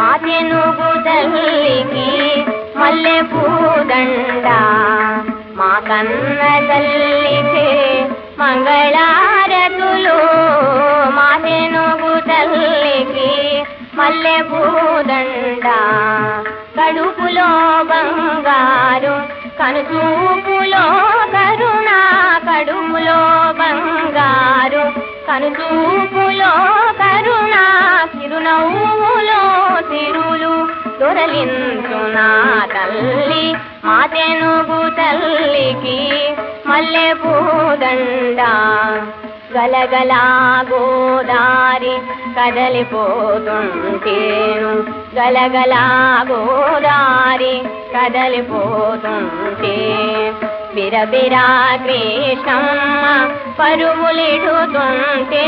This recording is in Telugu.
మా తెనుగు తల్లికి మల్లె పూదండ. మా కన్న తల్లికి మంగళారతులు. మా తెనుగు తల్లికి మల్లె పూదండ. కడుపులో బంగారు కనుచూపులో కరుణ. కడుపులో బంగారు కనుచూపులో కరుణ. దొరలించు నా తల్లి మా తెనుగు తల్లికి మల్లె పూదండ గలగలా గోదారి కదలిపోతుంటేను. గలగలా గోదారి కదలిపోతుంటే. బిరబిరా కృష్ణమ్మ పరువులిడుతుంటే.